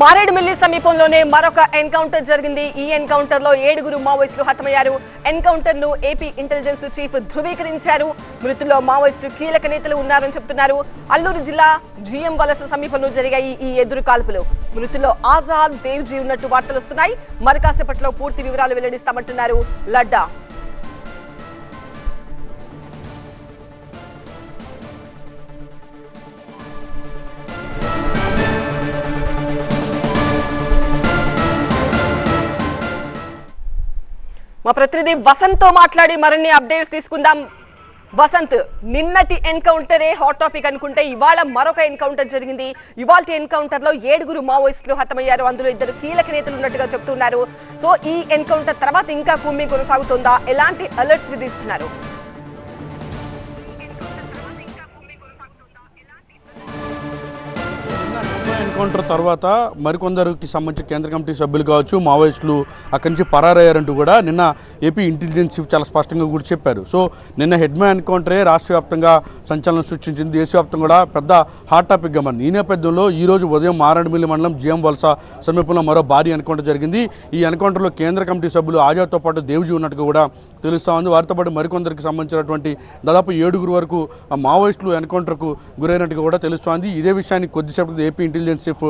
మారేడుమిల్లి సమీపంలోనే మరొక ఎన్కౌంటర్ జరిగింది. ఈ ఎన్కౌంటర్లో ఏడుగురు మావోయిస్టులు హతమయ్యారు. ఎన్కౌంటర్ను ఏపీ ఇంటెలిజెన్స్ చీఫ్ ధృవీకరించారు. మృతుల్లో మావోయిస్టు కీలక నేతలు ఉన్నారని చెబుతున్నారు అల్లూరు జిల్లా జిఎం వలస సమీపంలో జరిగాయి ఈ ఎదురు కాల్పులు. మృతుల్లో ఆజాద్ దేవ్జీ ఉన్నట్టు వార్తలు వస్తున్నాయి. మరికాసేపట్లో పూర్తి వివరాలు వెల్లడిస్తామంటున్నారు లడ్డా. మా ప్రతినిధి వసంత్తో మాట్లాడి మరిన్ని అప్డేట్స్ తీసుకుందాం. వసంత్ నిన్నటి ఎన్కౌంటరే హాట్ టాపిక్ అనుకుంటే ఇవాళ మరొక ఎన్కౌంటర్ జరిగింది. ఇవాళ ఎన్కౌంటర్లో ఏడుగురు మావోయిస్టులు హతమయ్యారు. అందులో ఇద్దరు కీలక నేతలు ఉన్నట్టుగా చెప్తున్నారు. సో ఈ ఎన్కౌంటర్ తర్వాత ఇంకా కుమ్మి కొనసాగుతుందా? ఎలాంటి అలర్ట్స్ విధిస్తున్నారు? ఎన్కౌంటర్ తర్వాత మరికొందరికి సంబంధించి కేంద్ర కమిటీ సభ్యులు కావచ్చు మావోయిస్టులు అక్కడి నుంచి పరారయ్యారంటూ కూడా నిన్న ఏపీ ఇంటెలిజెన్స్ చాలా స్పష్టంగా కూడా చెప్పారు. సో నిన్న హెడ్మా ఎన్కౌంటరే రాష్ట్ర వ్యాప్తంగా సంచలనం సృష్టించింది. దేశవ్యాప్తంగా కూడా పెద్ద హాట్ టాపిక్గా మారింది. ఈ నేపథ్యంలో ఈ రోజు ఉదయం మారేడుమిల్లి మండలం జిఎం వలస సమీపంలో మరో భారీ ఎన్కౌంటర్ జరిగింది. ఈ ఎన్కౌంటర్లో కేంద్ర కమిటీ సభ్యులు ఆజాద్తో పాటు దేవ్జీ ఉన్నట్టుగా కూడా తెలుస్తా ఉంది. వారితో పాటు మరికొందరికి సంబంధించినటువంటి దాదాపు ఏడుగురు వరకు ఆ మావోయిస్టులు ఎన్కౌంటర్కు గురైనట్టుగా కూడా తెలుస్తోంది ఇదే విషయాన్ని కొద్దిసేపటి AP intelligence chief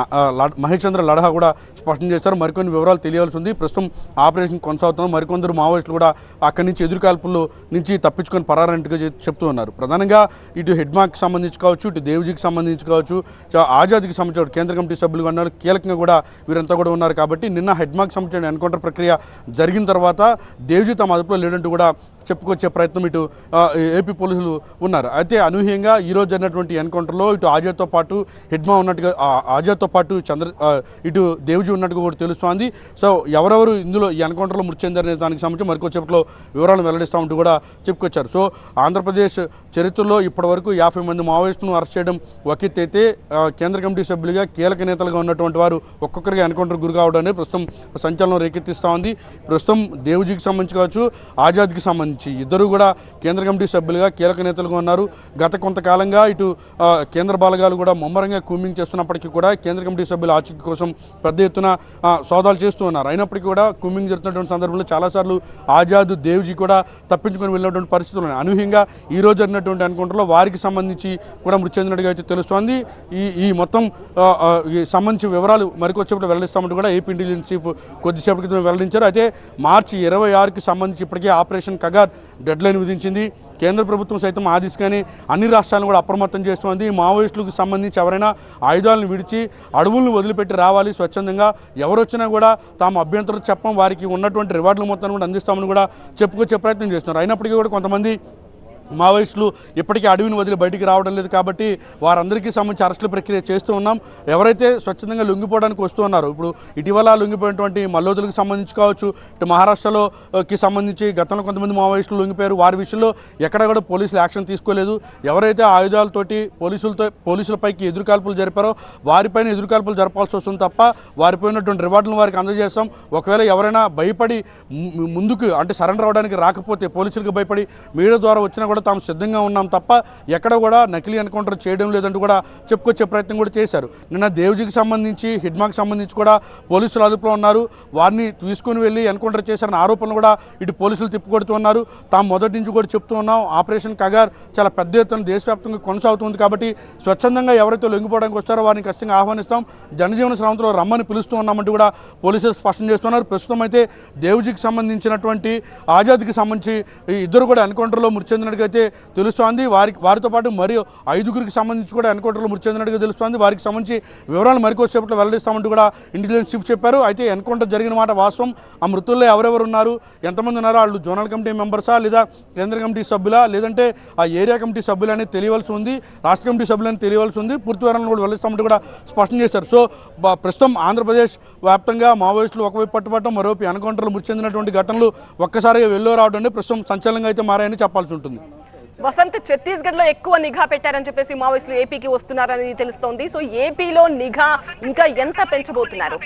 Maheshchandra Mahesh Chandra Ladha కూడా స్పష్టం చేస్తారు. మరికొన్ని వివరాలు తెలియాల్సి ఉంది. ప్రస్తుతం ఆపరేషన్ కొనసాగుతుంది మరికొందరు మావోయిస్టులు కూడా అక్కడి నుంచి ఎదురుకాల్పుల్లో నుంచి తప్పించుకొని పరారంటుగా చెప్తూ ఉన్నారు. ప్రధానంగా ఇటు హెడ్మార్క్ సంబంధించి కావచ్చు ఇటు దేవ్జీకి సంబంధించి కావచ్చు ఆజాద్కి సంబంధించిన కేంద్ర కమిటీ సభ్యులు ఉన్నారు కీలకంగా కూడా వీరంతా కూడా ఉన్నారు కాబట్టి నిన్న హెడ్మార్క్ సంబంధించిన ఎన్కౌంటర్ ప్రక్రియ జరిగిన తర్వాత దేవ్జీ తమ అదుపులో లేడంటూ కూడా చెప్పుకొచ్చే ప్రయత్నం ఇటు ఏపీ పోలీసులు ఉన్నారు. అయితే అనూహ్యంగా ఈ రోజు జరిగినటువంటి ఎన్కౌంటర్లో ఇటు ఆజాద్తో పాటు హెడ్మా ఉన్నట్టుగా ఆ, ఆజాద్తో పాటు చంద్ర ఇటు దేవ్జీ ఉన్నట్టుగా కూడా తెలుస్తోంది. సో ఎవరెవరు ఇందులో ఈ ఎన్కౌంటర్లో మృతి చెందారనే దానికి సంబంధించి మరికొచ్చేపట్లో వివరాలు వెల్లడిస్తామంటూ కూడా చెప్పుకొచ్చారు. సో ఆంధ్రప్రదేశ్ చరిత్రలో ఇప్పటివరకు యాభై మంది మావోయిస్టులను అరెస్ట్ చేయడం ఒక అయితే కేంద్ర కమిటీ సభ్యులుగా కీలక నేతలుగా ఉన్నటువంటి వారు ఒక్కొక్కరిగా ఎన్కౌంటర్ గురి కావడం అనేది ప్రస్తుతం సంచలనం రేకెత్తిస్తూ ఉంది. ప్రస్తుతం దేవ్జీకి సంబంధించి కావచ్చు ఆజాద్కి సంబంధించి. ఇద్దరు కూడా కేంద్ర కమిటీ సభ్యులుగా కీలక నేతలుగా ఉన్నారు. గత కొంతకాలంగా ఇటు కేంద్ర బాలగాలు కూడా ముమ్మరంగా కూమింగ్ చేస్తున్నప్పటికీ కూడా కేంద్ర కమిటీ సభ్యుల ఆచూకీ కోసం పెద్ద ఎత్తున సోదాలు చేస్తూ ఉన్నారు. అయినప్పటికీ కూడా కూమింగ్ జరుగుతున్నటువంటి సందర్భంలో చాలాసార్లు ఆజాద్ దేవ్జీ కూడా తప్పించుకొని వెళ్ళినటువంటి పరిస్థితులు ఉన్నాయి. అనూహ్యంగా ఈ రోజు జరిగినటువంటి ఎన్కౌంటర్లో వారికి సంబంధించి కూడా మృతి చెందినట్టుగా అయితే తెలుస్తోంది. ఈ ఈ మొత్తం ఈ సంబంధించి వివరాలు మరికొచ్చేప్పుడు వెల్లడిస్తామంటూ కూడా ఏపీ ఇంటెలిజెన్స్ చీఫ్ కొద్దిసేపటి క్రితం వెల్లడించారు. అయితే మార్చి ఇరవై ఆరుకి సంబంధించి ఇప్పటికే ఆపరేషన్ కగా డెడ్ లైన్ విధించింది. కేంద్ర ప్రభుత్వం సైతం ఆ దిశగానే అన్ని రాష్ట్రాలను కూడా అప్రమత్తం చేస్తోంది. మావోయిస్టులకు సంబంధించి ఎవరైనా ఆయుధాలను విడిచి అడవులను వదిలిపెట్టి రావాలి స్వచ్ఛందంగా. ఎవరు వచ్చినా కూడా తాము అభ్యంతరం చెప్పం వారికి ఉన్నటువంటి రివార్డుల మొత్తాన్ని కూడా అందిస్తామని కూడా చెప్పుకొచ్చే ప్రయత్నం చేస్తున్నారు. అయినప్పటికీ కూడా కొంతమంది మావోయిస్టులు ఇప్పటికీ అడవిని వదిలి బయటికి రావడం లేదు కాబట్టి వారందరికీ సంబంధించి అరెస్టుల ప్రక్రియ చేస్తూ ఉన్నాం. ఎవరైతే స్వచ్ఛందంగా లొంగిపోవడానికి వస్తూ ఉన్నారో ఇప్పుడు ఇటీవల లొంగిపోయినటువంటి మల్లోదులకు సంబంధించి కావచ్చు ఇటు మహారాష్ట్రలోకి సంబంధించి గతంలో కొంతమంది మావోయిస్టులు లొంగిపోయారు. వారి విషయంలో ఎక్కడ కూడా పోలీసులు యాక్షన్ తీసుకోలేదు. ఎవరైతే ఆయుధాలతోటి పోలీసులతో పోలీసులపైకి ఎదురుకాల్పులు జరిపారో వారిపైన ఎదురుకాల్పులు జరపాల్సి వస్తుంది తప్ప వారిపోయినటువంటి రివార్డులను వారికి అందజేస్తాం. ఒకవేళ ఎవరైనా భయపడి ముందుకు అంటే సరెండర్ అవడానికి రాకపోతే పోలీసులకు భయపడి మీడియా ద్వారా వచ్చినా కూడా తాము సిద్ధంగా ఉన్నాం తప్ప ఎక్కడ కూడా నకిలీ ఎన్కౌంటర్ చేయడం లేదంటూ కూడా చెప్పుకొచ్చే ప్రయత్నం కూడా చేశారు. నిన్న దేవ్జీకి సంబంధించి హిడ్మాకి సంబంధించి కూడా పోలీసులు అదుపులో ఉన్నారు. వారిని తీసుకుని వెళ్ళి ఎన్కౌంటర్ చేశారన్న ఆరోపణలు కూడా ఇటు పోలీసులు తిప్పికొడుతున్నారు తాము మొదటి నుంచి కూడా చెప్తూ ఉన్నాం ఆపరేషన్ కగార్ చాలా పెద్ద ఎత్తున దేశవ్యాప్తంగా కొనసాగుతుంది కాబట్టి స్వచ్ఛందంగా ఎవరైతే లొంగిపోవడానికి వస్తారో వారిని ఖచ్చితంగా ఆహ్వానిస్తాం. జనజీవన శ్రమంతో రమ్మని పిలుస్తూ ఉన్నామంటూ కూడా పోలీసులు స్పష్టం చేస్తున్నారు. ప్రస్తుతం అయితే దేవ్జీకి సంబంధించినటువంటి ఆజాద్కి సంబంధించి ఇద్దరు కూడా ఎన్కౌంటర్లో మృతి చెందినట్టుగా అయితే తెలుస్తోంది. వారికి వారితో పాటు మరి ఐదుగురికి సంబంధించి కూడా ఎన్కౌంటర్లో మృతి చెందినట్టుగా తెలుస్తోంది. వారికి సంబంధించి వివరాలు మరికొద్దిసేపట్లో వెల్లడిస్తామంటూ కూడా ఇంటెలిజెన్స్ చీఫ్ చెప్పారు. అయితే ఎన్కౌంటర్ జరిగిన మాట వాస్తవం. ఆ మృతుల్లో ఎవరెవరు ఉన్నారు? ఎంతమంది ఉన్నారో? వాళ్ళు జోనల్ కమిటీ మెంబర్సా? లేదా కేంద్ర కమిటీ సభ్యులా? లేదంటే ఆ ఏరియా కమిటీ సభ్యులు అనేది తెలియవలసి ఉంది? రాష్ట్ర కమిటీ సభ్యులని తెలియవలసి ఉంది? పూర్తి వివరాలను కూడా వెల్లడిస్తామంటూ కూడా స్పష్టం చేశారు. సో ప్రస్తుతం ఆంధ్రప్రదేశ్ వ్యాప్తంగా మావోయిస్టులు ఒకవైపు పట్టుబట్టడం మరోవైపు ఎన్కౌంటర్లు మృతి చెందినటువంటి ఘటనలు ఒక్కసారిగా వెళ్ళో రావడం ప్రస్తుతం సంచలనంగా అయితే మారాయని చెప్పాల్సి ఉంటుంది. వసంత్ ఛత్తీస్గఢ్లో ఎక్కువ నిఘా పెట్టారని చెప్పేసి మావోయిస్టులు ఏపీకి వస్తున్నారని తెలుస్తోంది. సో ఏపీలో నిఘా ఇంకా ఎంత పెంచబోతున్నారు?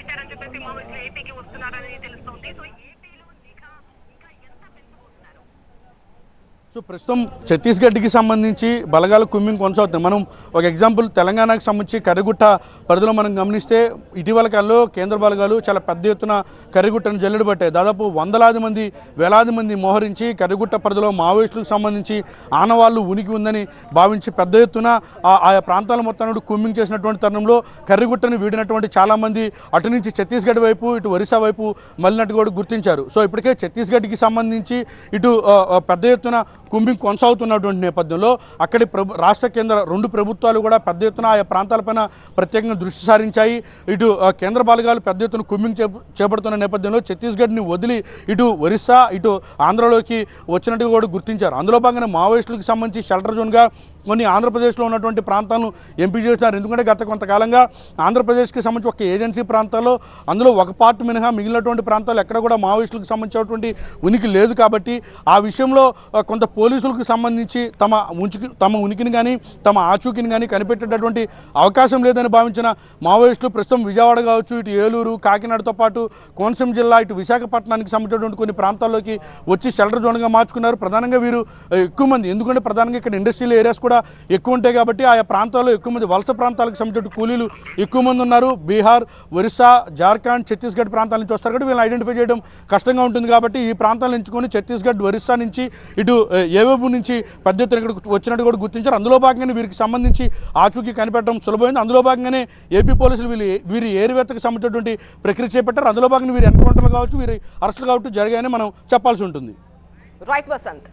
సో ప్రస్తుతం ఛత్తీస్గఢ్కి సంబంధించి బలగాల కుమ్మింగ్ కొనసాగుతుంది. మనం ఒక ఎగ్జాంపుల్ తెలంగాణకు సంబంధించి కర్రిగుట్ట పరిధిలో మనం గమనిస్తే ఇటీవల కాలంలో కేంద్ర బలగాలు చాలా పెద్ద ఎత్తున కర్రిగుట్టను జల్లెడు పట్టాయి. దాదాపు వందలాది మంది వేలాది మంది మోహరించి కర్రిగుట్ట పరిధిలో మావోయిస్టులకు సంబంధించి ఆనవాళ్ళు ఉనికి ఉందని భావించి పెద్ద ఎత్తున ఆ- ఆయా ప్రాంతాల మొత్తాన్ని కుమ్మింగ్ చేసినటువంటి తరుణంలో కర్రిగుట్టను వీడినటువంటి చాలామంది అటు నుంచి ఛత్తీస్గఢ్ వైపు ఇటు ఒరిస్సా వైపు మళ్ళినట్టు కూడా గుర్తించారు. సో ఇప్పటికే ఛత్తీస్గఢ్కి సంబంధించి ఇటు పెద్ద ఎత్తున కుంభింగ్ కొనసాగుతున్నటువంటి నేపథ్యంలో అక్కడి ప్రభు రాష్ట్ర కేంద్ర రెండు ప్రభుత్వాలు కూడా పెద్ద ఎత్తున ఆయా ప్రాంతాలపైన ప్రత్యేకంగా దృష్టి సారించాయి. ఇటు కేంద్ర బలగాలు పెద్ద ఎత్తున కుంభింగ్ చేపడుతున్న నేపథ్యంలో ఛత్తీస్గఢ్ని వదిలి ఇటు ఒరిస్సా ఇటు ఆంధ్రలోకి వచ్చినట్టుగా కూడా గుర్తించారు. అందులో భాగంగా మావోయిస్టులకు సంబంధించి షెల్టర్ జోన్గా కొన్ని ఆంధ్రప్రదేశ్లో ఉన్నటువంటి ప్రాంతాలను ఎంపిక చేస్తున్నారు ఎందుకంటే గత కొంతకాలంగా ఆంధ్రప్రదేశ్కి సంబంధించి ఒక ఏజెన్సీ ప్రాంతాల్లో అందులో ఒక పార్ట్ మినహా మిగిలినటువంటి ప్రాంతాలు ఎక్కడ కూడా మావోయిస్టులకు సంబంధించినటువంటి ఉనికి లేదు కాబట్టి ఆ విషయంలో కొంత పోలీసులకు సంబంధించి తమ ఉంచుకి తమ ఉనికిని కానీ తమ ఆచూకిని కానీ కనిపెట్టేటటువంటి అవకాశం లేదని భావించిన మావోయిస్టులు ప్రస్తుతం విజయవాడ కావచ్చు ఇటు ఏలూరు కాకినాడతో పాటు కోనసీమ జిల్లా ఇటు విశాఖపట్నానికి సంబంధించినటువంటి కొన్ని ప్రాంతాల్లోకి వచ్చి షెల్టర్ జోన్గా మార్చుకున్నారు. ప్రధానంగా వీరు ఎక్కువ మంది. ఎందుకంటే ప్రధానంగా ఇక్కడ ఇండస్ట్రియల్ ఏరియాస్ కూడా ఎక్కువ ఉంటాయి కాబట్టి ఆయా ప్రాంతాల్లో ఎక్కువ మంది వలస ప్రాంతాలకు సంబంధించిన కూలీలు ఎక్కువ మంది ఉన్నారు. బీహార్ ఒరిస్సా జార్ఖండ్ ఛత్తీస్గఢ్ ప్రాంతాల నుంచి వస్తారు కాబట్టి వీళ్ళని ఐడెంటిఫై చేయడం కష్టంగా ఉంటుంది కాబట్టి ఈ ప్రాంతాలను ఎంచుకొని ఛత్తీస్గఢ్ ఒరిస్సా నుంచి ఇటు ఏవేపు నుంచి పెద్ద ఎత్తున ఇక్కడ వచ్చినట్టు కూడా గుర్తించారు. అందులో భాగంగానే వీరికి సంబంధించి ఆచూకీ కనిపెట్టడం సులభమైంది. అందులో భాగంగానే ఏపీ పోలీసులు వీళ్ళు వీరి ఏరువేతకు సంబంధించినటువంటి ప్రక్రియ చేపట్టారు. అందులో భాగంగా వీరి ఎన్కౌంటర్లు కావచ్చు వీరి అరెస్టులు కావచ్చు జరిగాయని మనం చెప్పాల్సి ఉంటుంది. రైట్ వసంత్.